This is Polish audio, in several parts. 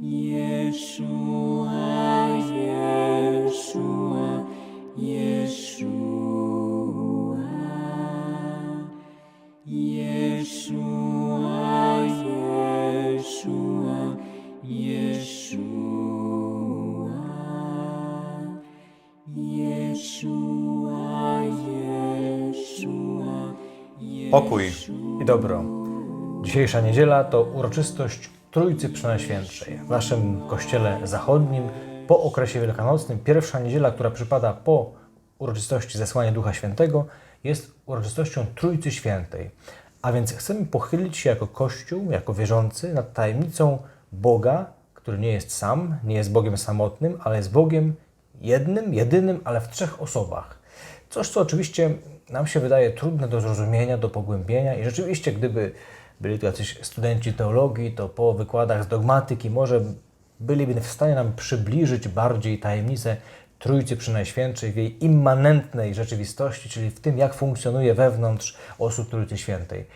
Yeshua, Yeshua, Yeshua, Yeshua, Yeshua, Yeshua, Yeshua, Yeshua, Pokój i dobro. Dzisiejsza niedziela to uroczystość Trójcy Przenajświętszej. W naszym kościele zachodnim po okresie wielkanocnym pierwsza niedziela, która przypada po uroczystości zesłania Ducha Świętego, jest uroczystością Trójcy Świętej. A więc chcemy pochylić się jako Kościół, jako wierzący nad tajemnicą Boga, który nie jest sam, nie jest Bogiem samotnym, ale jest Bogiem jednym, jedynym, ale w trzech osobach. Coś, co oczywiście nam się wydaje trudne do zrozumienia, do pogłębienia i rzeczywiście, gdyby byli tu jacyś studenci teologii, to po wykładach z dogmatyki może byliby w stanie nam przybliżyć bardziej tajemnicę Trójcy Przynajświętszej w jej immanentnej rzeczywistości, czyli w tym, jak funkcjonuje wewnątrz osób Trójcy Świętej.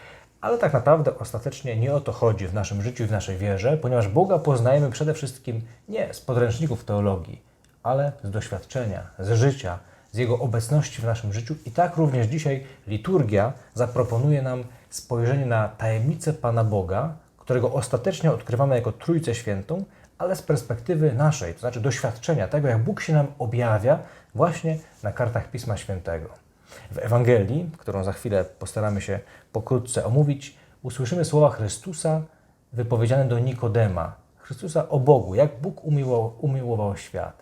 Ale tak naprawdę ostatecznie nie o to chodzi w naszym życiu w naszej wierze, ponieważ Boga poznajemy przede wszystkim nie z podręczników teologii, ale z doświadczenia, z życia, z Jego obecności w naszym życiu. I tak również dzisiaj liturgia zaproponuje nam spojrzenie na tajemnicę Pana Boga, którego ostatecznie odkrywamy jako Trójcę Świętą, ale z perspektywy naszej, to znaczy doświadczenia tego, jak Bóg się nam objawia właśnie na kartach Pisma Świętego. W Ewangelii, którą za chwilę postaramy się pokrótce omówić, usłyszymy słowa Chrystusa wypowiedziane do Nikodema. Chrystusa o Bogu, jak Bóg umiłował, umiłował świat.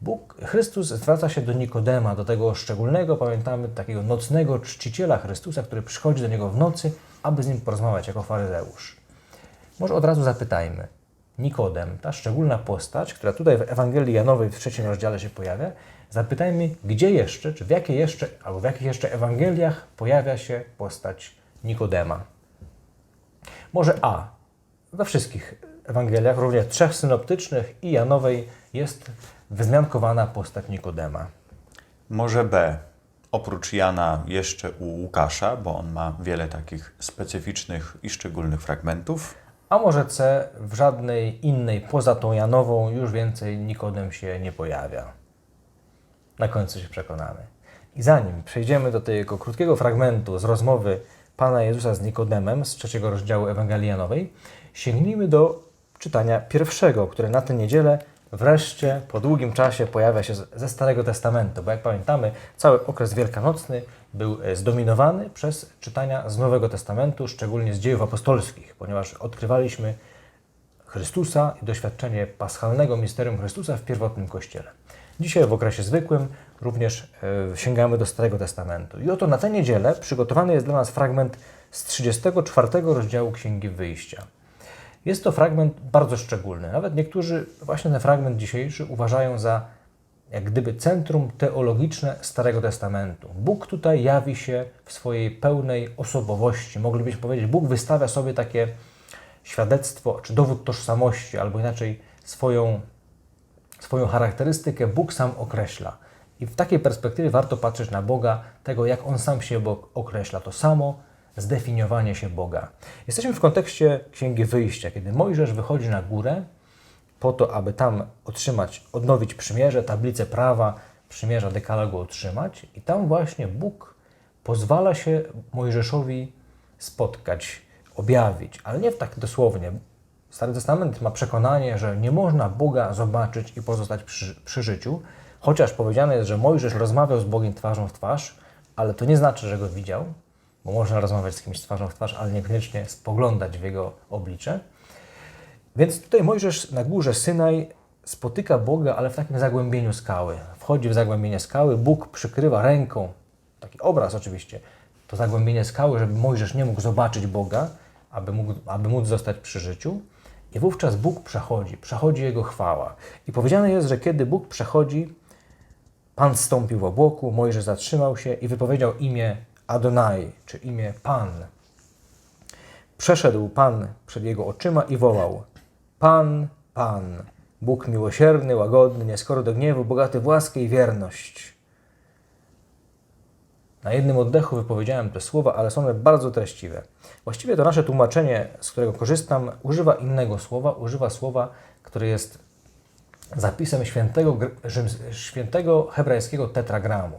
Bóg, Chrystus zwraca się do Nikodema, do tego szczególnego, pamiętamy, takiego nocnego czciciela Chrystusa, który przychodzi do niego w nocy, aby z nim porozmawiać jako faryzeusz. Może od razu zapytajmy. Nikodem, ta szczególna postać, która tutaj w Ewangelii Janowej w trzecim rozdziale się pojawia, zapytajmy, gdzie jeszcze, czy w jakiej jeszcze, albo w jakich jeszcze Ewangeliach pojawia się postać Nikodema. Może A. We wszystkich Ewangeliach, również trzech synoptycznych i Janowej, jest wyzmiankowana postać Nikodema. Może B. Oprócz Jana jeszcze u Łukasza, bo on ma wiele takich specyficznych i szczególnych fragmentów. A może C. W żadnej innej poza tą Janową już więcej Nikodem się nie pojawia. Na końcu się przekonamy. I zanim przejdziemy do tego krótkiego fragmentu z rozmowy Pana Jezusa z Nikodemem z trzeciego rozdziału Ewangelii Janowej, sięgnijmy do czytania pierwszego, które na tę niedzielę wreszcie po długim czasie pojawia się ze Starego Testamentu, bo jak pamiętamy, cały okres wielkanocny był e, zdominowany przez czytania z Nowego Testamentu, szczególnie z dziejów apostolskich, ponieważ odkrywaliśmy Chrystusa i doświadczenie paschalnego misterium Chrystusa w pierwotnym Kościele. Dzisiaj w okresie zwykłym również e, sięgamy do Starego Testamentu. I oto na tę niedzielę przygotowany jest dla nas fragment z 34 rozdziału Księgi Wyjścia. Jest to fragment bardzo szczególny. Nawet niektórzy właśnie ten fragment dzisiejszy uważają za jak gdyby centrum teologiczne Starego Testamentu. Bóg tutaj jawi się w swojej pełnej osobowości. Moglibyśmy powiedzieć, Bóg wystawia sobie takie świadectwo czy dowód tożsamości, albo inaczej swoją, swoją charakterystykę Bóg sam określa. I w takiej perspektywie warto patrzeć na Boga, tego jak On sam się określa. To samo zdefiniowanie się Boga. Jesteśmy w kontekście Księgi Wyjścia, kiedy Mojżesz wychodzi na górę po to, aby tam otrzymać, odnowić przymierze, tablicę prawa, przymierza dekalogu otrzymać. I tam właśnie Bóg pozwala się Mojżeszowi spotkać, objawić, ale nie w tak dosłownie. Stary Testament ma przekonanie, że nie można Boga zobaczyć i pozostać przy, przy życiu, chociaż powiedziane jest, że Mojżesz rozmawiał z Bogiem twarzą w twarz, ale to nie znaczy, że go widział, bo można rozmawiać z kimś twarzą w twarz, ale niekoniecznie spoglądać w jego oblicze. Więc tutaj Mojżesz na górze Synaj spotyka Boga, ale w takim zagłębieniu skały. Wchodzi w zagłębienie skały, Bóg przykrywa ręką, taki obraz oczywiście, to zagłębienie skały, żeby Mojżesz nie mógł zobaczyć Boga, aby, mógł, aby móc zostać przy życiu. I wówczas Bóg przechodzi, przechodzi Jego chwała. I powiedziane jest, że kiedy Bóg przechodzi, Pan zstąpił w obłoku, Mojżesz zatrzymał się i wypowiedział imię Adonai, czy imię Pan. Przeszedł Pan przed jego oczyma i wołał: Pan, Pan, Bóg miłosierny, łagodny, nieskory do gniewu, bogaty w łaskę i wierność. Na jednym oddechu wypowiedziałem te słowa, ale są one bardzo treściwe. Właściwie to nasze tłumaczenie, z którego korzystam, używa innego słowa, używa słowa, który jest zapisem świętego, świętego hebrajskiego tetragramu.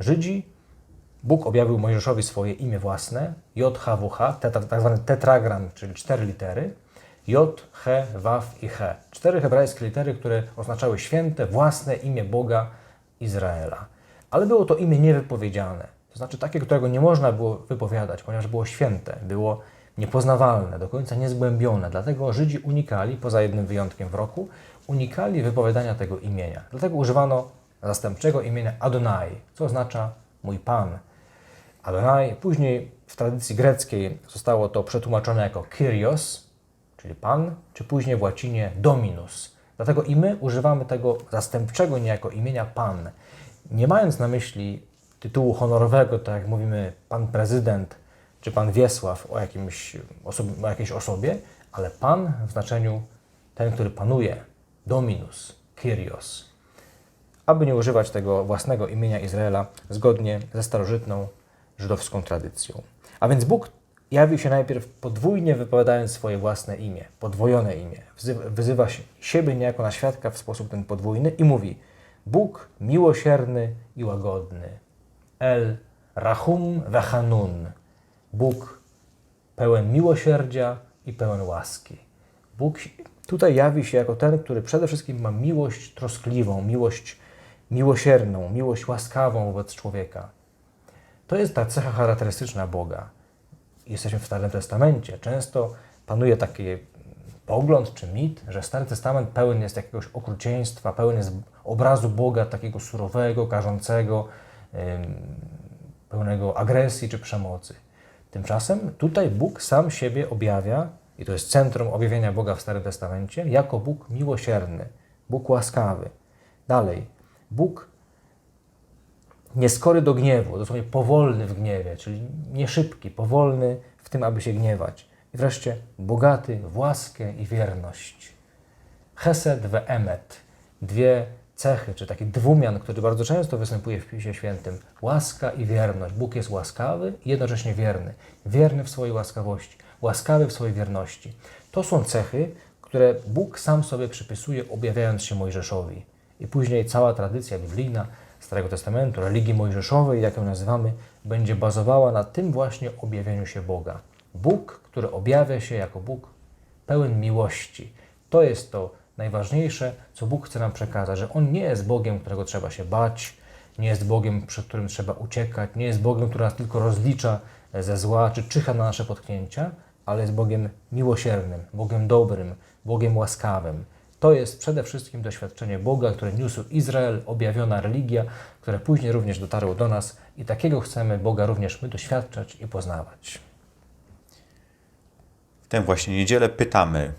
Żydzi, Bóg objawił Mojżeszowi swoje imię własne, JHWH, tak zwany tetragram, czyli cztery litery, J, H, Waf i He. Cztery hebrajskie litery, które oznaczały święte, własne imię Boga Izraela. Ale było to imię niewypowiedziane, to znaczy takie, którego nie można było wypowiadać, ponieważ było święte, było niepoznawalne, do końca niezgłębione. Dlatego Żydzi unikali, poza jednym wyjątkiem w roku, unikali wypowiadania tego imienia. Dlatego używano zastępczego imienia Adonai, co oznacza mój Pan. Adonai, później w tradycji greckiej zostało to przetłumaczone jako Kyrios, czyli Pan, czy później w łacinie Dominus. Dlatego i my używamy tego zastępczego niejako imienia Pan, nie mając na myśli tytułu honorowego, tak jak mówimy Pan Prezydent czy Pan Wiesław o, jakimś osobie, o jakiejś osobie, ale Pan w znaczeniu ten, który panuje, Dominus, Kyrios. Aby nie używać tego własnego imienia Izraela zgodnie ze starożytną żydowską tradycją. A więc Bóg jawił się najpierw podwójnie wypowiadając swoje własne imię, podwojone imię. Wyzywa siebie niejako na świadka w sposób ten podwójny i mówi Bóg miłosierny i łagodny. El Rahum Vechanun. Bóg pełen miłosierdzia i pełen łaski. Bóg tutaj jawi się jako ten, który przede wszystkim ma miłość troskliwą, miłość miłosierną, miłość łaskawą wobec człowieka. To jest ta cecha charakterystyczna Boga. Jesteśmy w Starym Testamencie. Często panuje taki pogląd czy mit, że Stary Testament pełen jest jakiegoś okrucieństwa, pełen jest obrazu Boga takiego surowego, karzącego, pełnego agresji czy przemocy. Tymczasem tutaj Bóg sam siebie objawia, i to jest centrum objawienia Boga w Starym Testamencie, jako Bóg miłosierny, Bóg łaskawy. Dalej, Bóg nieskory do gniewu, dosłownie powolny w gniewie, czyli nie szybki, powolny w tym, aby się gniewać. I wreszcie bogaty w łaskę i wierność. Chesed we emet. Dwie cechy, czy taki dwumian, który bardzo często występuje w Pisie Świętym. Łaska i wierność. Bóg jest łaskawy i jednocześnie wierny. Wierny w swojej łaskawości, łaskawy w swojej wierności. To są cechy, które Bóg sam sobie przypisuje, objawiając się Mojżeszowi. I później cała tradycja biblijna Starego Testamentu, religii mojżeszowej, jak ją nazywamy, będzie bazowała na tym właśnie objawieniu się Boga. Bóg, który objawia się jako Bóg pełen miłości. To jest to najważniejsze, co Bóg chce nam przekazać, że On nie jest Bogiem, którego trzeba się bać, nie jest Bogiem, przed którym trzeba uciekać, nie jest Bogiem, który nas tylko rozlicza ze zła, czy czyha na nasze potknięcia, ale jest Bogiem miłosiernym, Bogiem dobrym, Bogiem łaskawym. To jest przede wszystkim doświadczenie Boga, które niósł Izrael, objawiona religia, które później również dotarło do nas i takiego chcemy Boga również my doświadczać i poznawać. W tę właśnie niedzielę pytamy,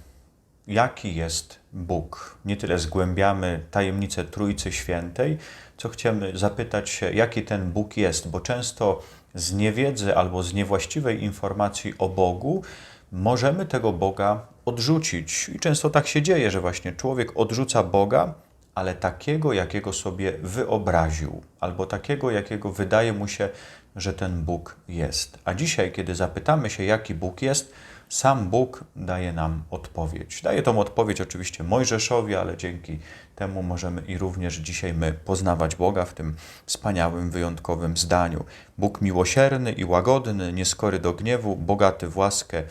jaki jest Bóg. Nie tyle zgłębiamy tajemnicę Trójcy Świętej, co chcemy zapytać się, jaki ten Bóg jest, bo często z niewiedzy albo z niewłaściwej informacji o Bogu możemy tego Boga odrzucić. I często tak się dzieje, że właśnie człowiek odrzuca Boga, ale takiego, jakiego sobie wyobraził, albo takiego, jakiego wydaje mu się, że ten Bóg jest. A dzisiaj, kiedy zapytamy się, jaki Bóg jest, sam Bóg daje nam odpowiedź. Daje tą odpowiedź oczywiście Mojżeszowi, ale dzięki temu możemy i również dzisiaj my poznawać Boga w tym wspaniałym, wyjątkowym zdaniu. Bóg miłosierny i łagodny, nieskory do gniewu, bogaty w łaskę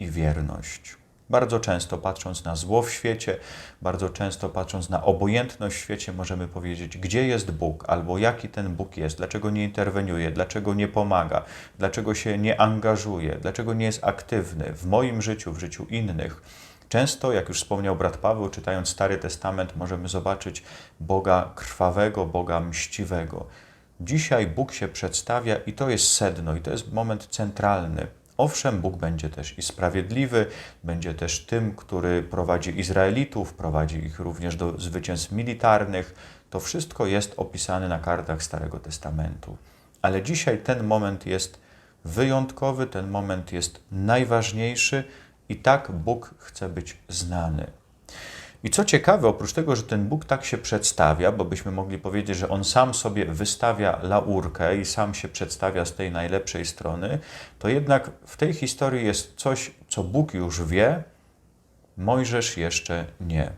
i wierność. Bardzo często patrząc na zło w świecie, bardzo często patrząc na obojętność w świecie, możemy powiedzieć, gdzie jest Bóg, albo jaki ten Bóg jest, dlaczego nie interweniuje, dlaczego nie pomaga, dlaczego się nie angażuje, dlaczego nie jest aktywny w moim życiu, w życiu innych. Często, jak już wspomniał brat Paweł, czytając Stary Testament, możemy zobaczyć Boga krwawego, Boga mściwego. Dzisiaj Bóg się przedstawia i to jest sedno, i to jest moment centralny. Owszem, Bóg będzie też i sprawiedliwy, będzie też tym, który prowadzi Izraelitów, prowadzi ich również do zwycięstw militarnych. To wszystko jest opisane na kartach Starego Testamentu. Ale dzisiaj ten moment jest wyjątkowy, ten moment jest najważniejszy i tak Bóg chce być znany. I co ciekawe, oprócz tego, że ten Bóg tak się przedstawia, bo byśmy mogli powiedzieć, że on sam sobie wystawia laurkę i sam się przedstawia z tej najlepszej strony, to jednak w tej historii jest coś, co Bóg już wie, Mojżesz jeszcze nie.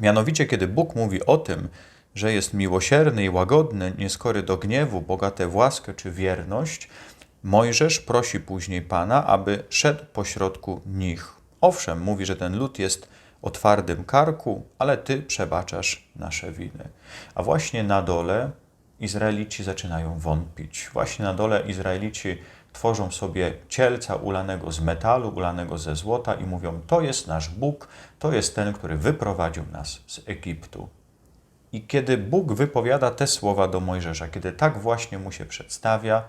Mianowicie, kiedy Bóg mówi o tym, że jest miłosierny i łagodny, nieskory do gniewu, bogate w łaskę czy wierność, Mojżesz prosi później Pana, aby szedł pośrodku nich. Owszem, mówi, że ten lud jest o twardym karku, ale Ty przebaczasz nasze winy. A właśnie na dole Izraelici zaczynają wątpić. Właśnie na dole Izraelici tworzą sobie cielca ulanego z metalu, ulanego ze złota i mówią: To jest nasz Bóg, to jest ten, który wyprowadził nas z Egiptu. I kiedy Bóg wypowiada te słowa do Mojżesza, kiedy tak właśnie mu się przedstawia,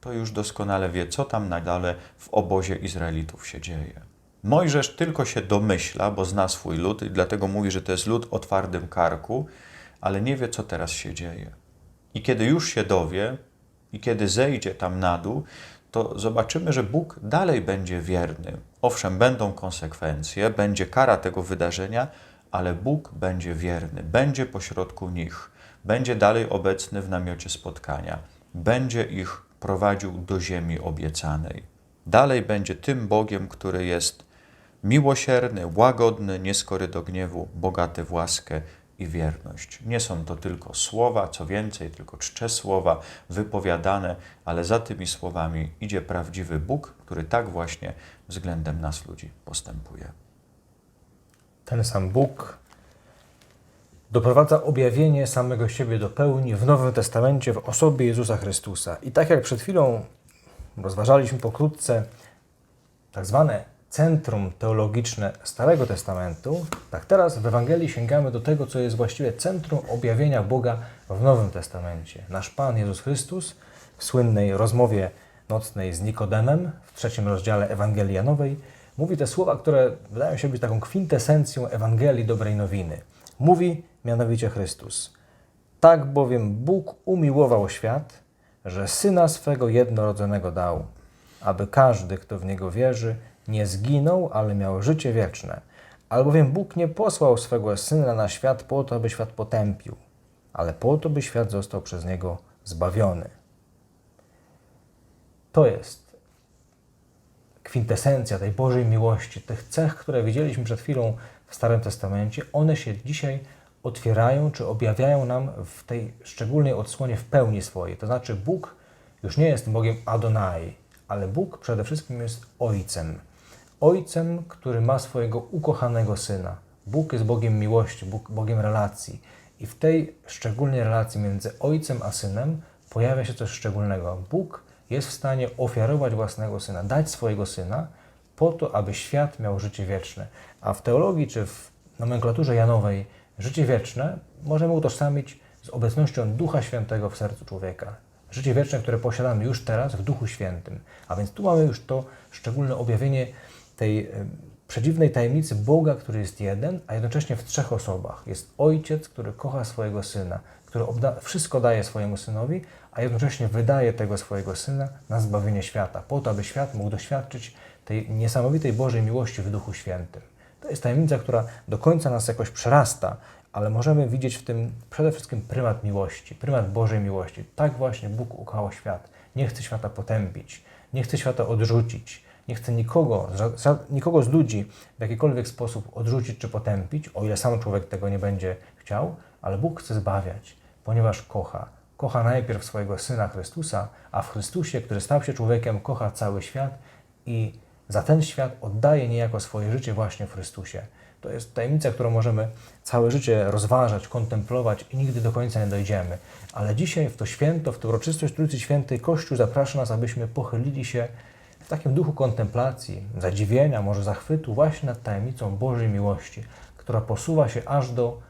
to już doskonale wie, co tam na dole w obozie Izraelitów się dzieje. Mojżesz tylko się domyśla, bo zna swój lud i dlatego mówi, że to jest lud o twardym karku, ale nie wie, co teraz się dzieje. I kiedy już się dowie, i kiedy zejdzie tam na dół, to zobaczymy, że Bóg dalej będzie wierny. Owszem, będą konsekwencje, będzie kara tego wydarzenia, ale Bóg będzie wierny, będzie pośrodku nich, będzie dalej obecny w namiocie spotkania, będzie ich prowadził do ziemi obiecanej. Dalej będzie tym Bogiem, który jest miłosierny, łagodny, nieskory do gniewu, bogaty w łaskę i wierność. Nie są to tylko słowa, co więcej, tylko czcze słowa wypowiadane, ale za tymi słowami idzie prawdziwy Bóg, który tak właśnie względem nas ludzi postępuje. Ten sam Bóg doprowadza objawienie samego siebie do pełni w Nowym Testamencie w osobie Jezusa Chrystusa. I tak jak przed chwilą rozważaliśmy pokrótce tak zwane centrum teologiczne Starego Testamentu, tak teraz w Ewangelii sięgamy do tego, co jest właściwie centrum objawienia Boga w Nowym Testamencie. Nasz Pan Jezus Chrystus w słynnej rozmowie nocnej z Nikodemem w trzecim rozdziale Ewangelii Janowej mówi te słowa, które wydają się być taką kwintesencją Ewangelii Dobrej Nowiny. Mówi mianowicie Chrystus. Tak bowiem Bóg umiłował świat, że Syna swego jednorodzonego dał, aby każdy, kto w Niego wierzy, nie zginął, ale miał życie wieczne. Albowiem Bóg nie posłał swego Syna na świat po to, aby świat potępił, ale po to, by świat został przez Niego zbawiony. To jest kwintesencja tej Bożej miłości, tych cech, które widzieliśmy przed chwilą w Starym Testamencie, one się dzisiaj otwierają czy objawiają nam w tej szczególnej odsłonie w pełni swojej. To znaczy, Bóg już nie jest Bogiem Adonai, ale Bóg przede wszystkim jest Ojcem. Ojcem, który ma swojego ukochanego syna. Bóg jest Bogiem miłości, Bóg, Bogiem relacji. I w tej szczególnej relacji między Ojcem a Synem pojawia się coś szczególnego. Bóg jest w stanie ofiarować własnego syna, dać swojego syna po to, aby świat miał życie wieczne. A w teologii czy w nomenklaturze Janowej życie wieczne możemy utożsamić z obecnością Ducha Świętego w sercu człowieka. Życie wieczne, które posiadamy już teraz w Duchu Świętym. A więc tu mamy już to szczególne objawienie tej przedziwnej tajemnicy Boga, który jest jeden, a jednocześnie w trzech osobach. Jest Ojciec, który kocha swojego Syna, który wszystko daje swojemu Synowi, a jednocześnie wydaje tego swojego Syna na zbawienie świata, po to, aby świat mógł doświadczyć tej niesamowitej Bożej miłości w Duchu Świętym. To jest tajemnica, która do końca nas jakoś przerasta, ale możemy widzieć w tym przede wszystkim prymat miłości, prymat Bożej miłości. Tak właśnie Bóg ukochał świat. Nie chce świata potępić, nie chce świata odrzucić, nie chce nikogo, nikogo z ludzi w jakikolwiek sposób odrzucić czy potępić, o ile sam człowiek tego nie będzie chciał, ale Bóg chce zbawiać, ponieważ kocha. Kocha najpierw swojego Syna Chrystusa, a w Chrystusie, który stał się człowiekiem, kocha cały świat i za ten świat oddaje niejako swoje życie właśnie w Chrystusie. To jest tajemnica, którą możemy całe życie rozważać, kontemplować i nigdy do końca nie dojdziemy. Ale dzisiaj w to święto, w tę uroczystość Trójcy Świętej Kościół zaprasza nas, abyśmy pochylili się w takim duchu kontemplacji, zadziwienia, może zachwytu właśnie nad tajemnicą Bożej miłości, która posuwa się aż do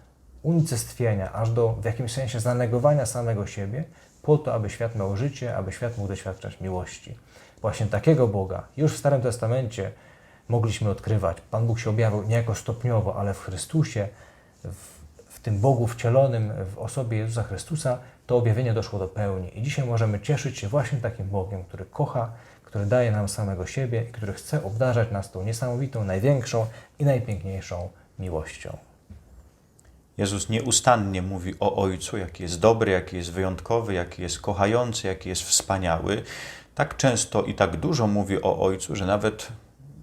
unicestwienia, aż do w jakimś sensie zanegowania samego siebie, po to, aby świat miał życie, aby świat mógł doświadczać miłości. Właśnie takiego Boga już w Starym Testamencie mogliśmy odkrywać. Pan Bóg się objawił niejako stopniowo, ale w Chrystusie, w, w tym Bogu wcielonym w osobie Jezusa Chrystusa, to objawienie doszło do pełni. I dzisiaj możemy cieszyć się właśnie takim Bogiem, który kocha, który daje nam samego siebie i który chce obdarzać nas tą niesamowitą, największą i najpiękniejszą miłością. Jezus nieustannie mówi o Ojcu, jaki jest dobry, jaki jest wyjątkowy, jaki jest kochający, jaki jest wspaniały. Tak często i tak dużo mówi o Ojcu, że nawet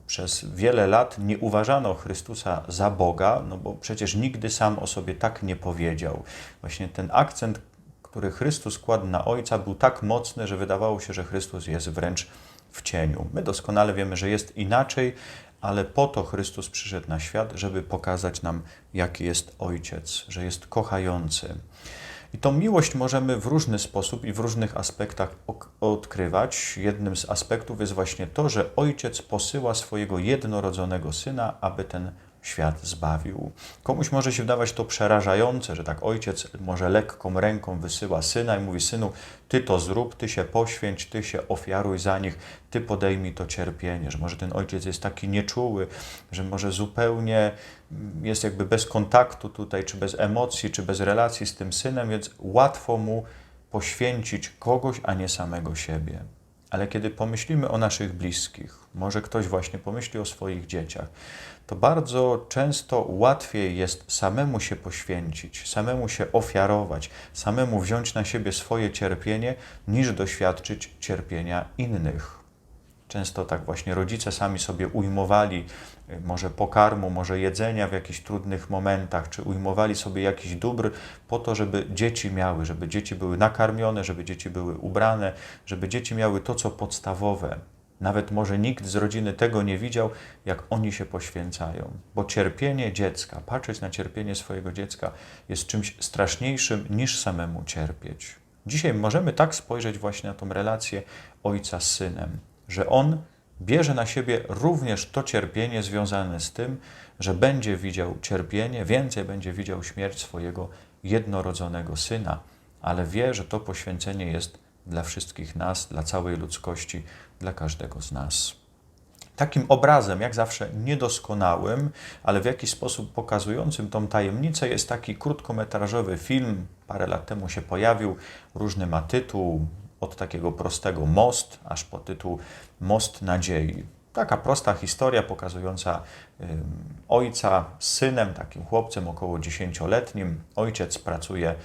Przez wiele lat nie uważano Chrystusa za Boga, no bo przecież nigdy sam o sobie tak nie powiedział. Właśnie ten akcent, który Chrystus kładł na Ojca, był tak mocny, że wydawało się, że Chrystus jest wręcz w cieniu. My doskonale wiemy, że jest inaczej, ale po to Chrystus przyszedł na świat, żeby pokazać nam, jaki jest Ojciec, że jest kochający. I tą miłość możemy w różny sposób i w różnych aspektach odkrywać. Jednym z aspektów jest właśnie to, że ojciec posyła swojego jednorodzonego syna, aby ten świat zbawił. Komuś może się wydawać to przerażające, że tak ojciec może lekką ręką wysyła syna i mówi: Synu, ty to zrób, ty się poświęć, ty się ofiaruj za nich, ty podejmij to cierpienie. Że może ten ojciec jest taki nieczuły, że może zupełnie jest jakby bez kontaktu tutaj, czy bez emocji, czy bez relacji z tym synem, więc łatwo mu poświęcić kogoś, a nie samego siebie. Ale kiedy pomyślimy o naszych bliskich, może ktoś właśnie pomyśli o swoich dzieciach, to bardzo często łatwiej jest samemu się poświęcić, samemu się ofiarować, samemu wziąć na siebie swoje cierpienie, niż doświadczyć cierpienia innych. Często tak właśnie rodzice sami sobie ujmowali y, może pokarmu, może jedzenia w jakichś trudnych momentach, czy ujmowali sobie jakiś dóbr po to, żeby dzieci miały, żeby dzieci były nakarmione, żeby dzieci były ubrane, żeby dzieci miały to, co podstawowe. Nawet może nikt z rodziny tego nie widział, jak oni się poświęcają, bo cierpienie dziecka, patrzeć na cierpienie swojego dziecka jest czymś straszniejszym niż samemu cierpieć. Dzisiaj możemy tak spojrzeć właśnie na tą relację ojca z synem, że on bierze na siebie również to cierpienie związane z tym, że będzie widział cierpienie, więcej będzie widział śmierć swojego jednorodzonego syna, ale wie, że to poświęcenie jest dla wszystkich nas, dla całej ludzkości, dla każdego z nas. Takim obrazem, jak zawsze niedoskonałym, ale w jakiś sposób pokazującym tą tajemnicę, jest taki krótkometrażowy film. Parę lat temu się pojawił, różny ma tytuł, od takiego prostego most, aż po tytuł Most Nadziei. Taka prosta historia pokazująca ojca z synem, takim chłopcem około dziesięcioletnim. Ojciec pracuje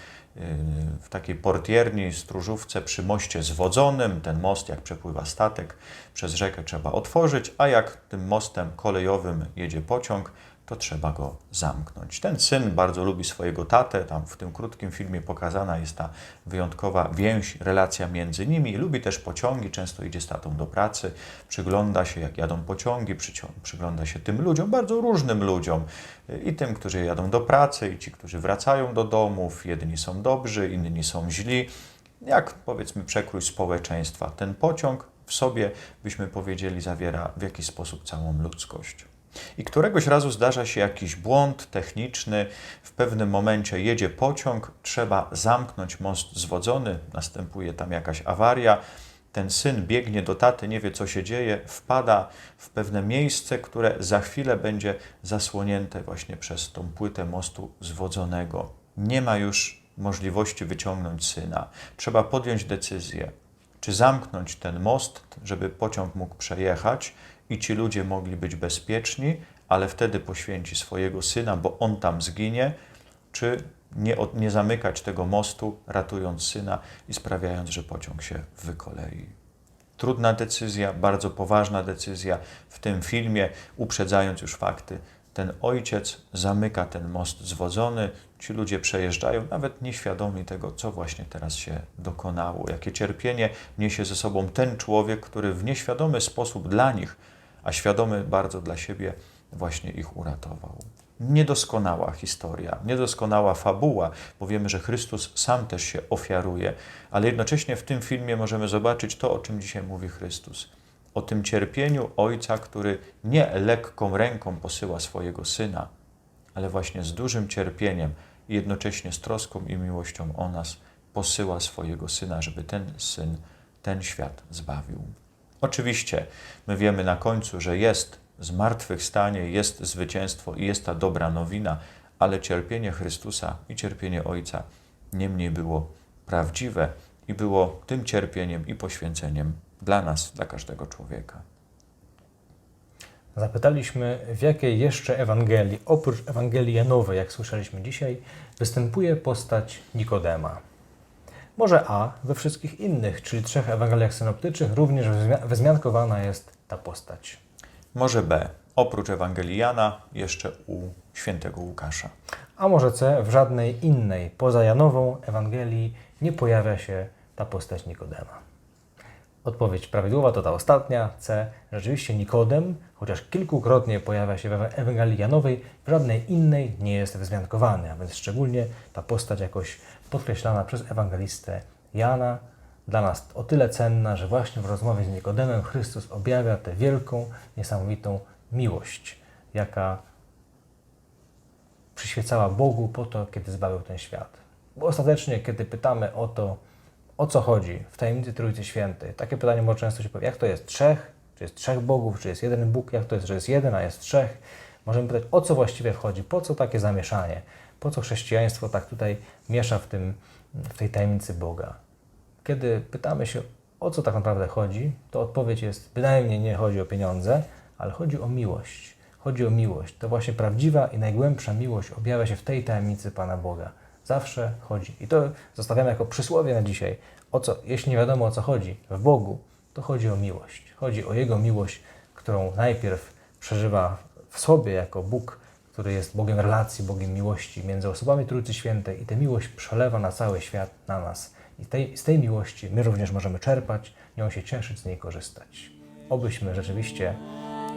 w takiej portierni, stróżówce przy moście zwodzonym. Ten most, jak przepływa statek, przez rzekę trzeba otworzyć, a jak tym mostem kolejowym jedzie pociąg, to trzeba go zamknąć. Ten syn bardzo lubi swojego tatę, tam w tym krótkim filmie pokazana jest ta wyjątkowa więź, relacja między nimi. Lubi też pociągi, często idzie z tatą do pracy, przygląda się jak jadą pociągi, przygląda się tym ludziom, bardzo różnym ludziom. I tym, którzy jadą do pracy, i ci, którzy wracają do domów. Jedni są dobrzy, inni są źli. Jak powiedzmy przekrój społeczeństwa. Ten pociąg w sobie, byśmy powiedzieli, zawiera w jakiś sposób całą ludzkość. I któregoś razu zdarza się jakiś błąd techniczny, w pewnym momencie jedzie pociąg, trzeba zamknąć most zwodzony, następuje tam jakaś awaria. Ten syn biegnie do taty, nie wie co się dzieje, wpada w pewne miejsce, które za chwilę będzie zasłonięte właśnie przez tą płytę mostu zwodzonego. Nie ma już możliwości wyciągnąć syna. Trzeba podjąć decyzję, czy zamknąć ten most, żeby pociąg mógł przejechać i ci ludzie mogli być bezpieczni, ale wtedy poświęci swojego syna, bo on tam zginie, czy nie, nie zamykać tego mostu, ratując syna i sprawiając, że pociąg się wykolei. Trudna decyzja, bardzo poważna decyzja. W tym filmie, uprzedzając już fakty, ten ojciec zamyka ten most zwodzony, ci ludzie przejeżdżają, nawet nieświadomi tego, co właśnie teraz się dokonało, jakie cierpienie niesie ze sobą ten człowiek, który w nieświadomy sposób dla nich, a świadomy bardzo dla siebie, właśnie ich uratował. Niedoskonała historia, niedoskonała fabuła, bo wiemy, że Chrystus sam też się ofiaruje, ale jednocześnie w tym filmie możemy zobaczyć to, o czym dzisiaj mówi Chrystus. O tym cierpieniu Ojca, który nie lekką ręką posyła swojego Syna, ale właśnie z dużym cierpieniem i jednocześnie z troską i miłością o nas posyła swojego Syna, żeby ten Syn ten świat zbawił. Oczywiście my wiemy na końcu, że jest zmartwychwstanie, jest zwycięstwo i jest ta dobra nowina, ale cierpienie Chrystusa i cierpienie Ojca niemniej było prawdziwe i było tym cierpieniem i poświęceniem dla nas, dla każdego człowieka. Zapytaliśmy, w jakiej jeszcze Ewangelii, oprócz Ewangelii Janowej, jak słyszeliśmy dzisiaj, występuje postać Nikodema. Może A, we wszystkich innych, czyli trzech Ewangeliach synoptycznych, również wzmia- wyzmiankowana jest ta postać. Może B. Oprócz Ewangelii Jana, jeszcze u świętego Łukasza. A może C, w żadnej innej, poza Janową Ewangelii nie pojawia się ta postać Nikodema. Odpowiedź prawidłowa to ta ostatnia, C. Rzeczywiście Nikodem, chociaż kilkukrotnie pojawia się w Ewangelii Janowej, w żadnej innej nie jest wzmiankowany, a więc szczególnie ta postać jakoś podkreślana przez ewangelistę Jana, dla nas o tyle cenna, że właśnie w rozmowie z Nikodemem Chrystus objawia tę wielką, niesamowitą miłość, jaka przyświecała Bogu po to, kiedy zbawił ten świat. Bo ostatecznie, kiedy pytamy o to, o co chodzi w tajemnicy Trójcy Świętej, takie pytanie może często się pojawia, jak to jest trzech, czy jest trzech Bogów, czy jest jeden Bóg, jak to jest, że jest jeden, a jest trzech. Możemy pytać, o co właściwie wchodzi, po co takie zamieszanie, po co chrześcijaństwo tak tutaj miesza w, tym, w tej tajemnicy Boga. Kiedy pytamy się, o co tak naprawdę chodzi, to odpowiedź jest, bynajmniej nie chodzi o pieniądze, ale chodzi o miłość. Chodzi o miłość. To właśnie prawdziwa i najgłębsza miłość objawia się w tej tajemnicy Pana Boga. Zawsze chodzi. I to zostawiamy jako przysłowie na dzisiaj. O co, jeśli nie wiadomo o co chodzi w Bogu, to chodzi o miłość. Chodzi o Jego miłość, którą najpierw przeżywa w sobie jako Bóg, który jest Bogiem relacji, Bogiem miłości między osobami Trójcy Świętej i tę miłość przelewa na cały świat, na nas. I tej, z tej miłości my również możemy czerpać, nią się cieszyć, z niej korzystać. Obyśmy rzeczywiście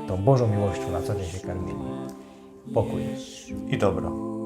tą Bożą miłością na co dzień się karmili. Pokój. I dobro.